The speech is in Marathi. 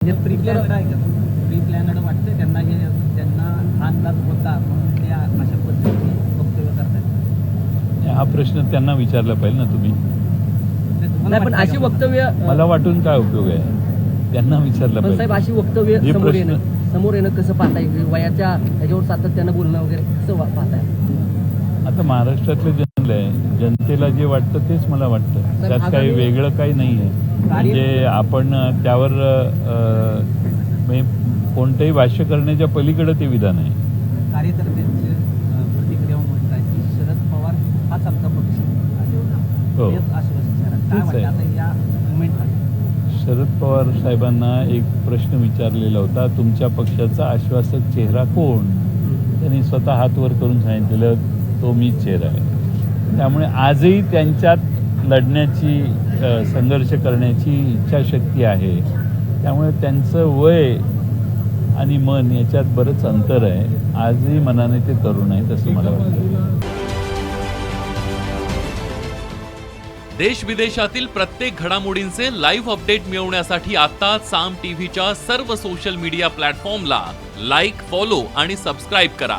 म्हणजे प्री प्लॅनड आहे का? प्री प्लॅनड वाटतं त्यांना हे त्यांना हा अंदाज होता. म्हणून ते अशा पद्धतीने वक्तव्य करतात हा प्रश्न त्यांना विचारला पाहिजे ना तुम्ही. पण अशी का? वक्तव्य मला वाटून काय उपयोग आहे? त्यांना विचारलं पण साहेब पाहिजे. अशी वक्तव्य जे समोर येणं समोर येणं कसं पाहताय? वयाच्या ह्याच्यावर सातत्यानं बोलणं वगैरे कसं पाहताय? आता महाराष्ट्रातले जनल आहे जनतेला जे वाटतं तेच मला वाटतं. त्यात काही वेगळं काही नाही आहे. म्हणजे आपण त्यावर म्हणजे कोणतंही भाष्य करण्याच्या पलीकडे ते विधान आहे. कार्यकर्त्यांची अं, प्रतिक्रिया म्हणतात की शरद पवार हाच आमचा पक्ष आहे. हो. शरद पवार साहेबांना एक प्रश्न विचारलेला होता तुमच्या पक्षाचा आश्वासक चेहरा कोण? त्यांनी स्वतः हात वर करून सांगितलेलं तो मीच चेहरा आहे. त्यामुळे आजही त्यांच्यात लढण्याची संघर्ष करण्याची इच्छाशक्ती आहे. त्यामुळे त्यांचं वय आणि मन याच्यात बरंच अंतर आहे. आजही मनाने ते तरुण आहेत असं मला वाटतं. देश विदेशातील प्रत्येक घडामोडींचे लाईव्ह अपडेट मिळवण्यासाठी आता साम टीव्हीच्या सर्व सोशल मीडिया प्लॅटफॉर्मला लाईक फॉलो आणि सबस्क्राईब करा.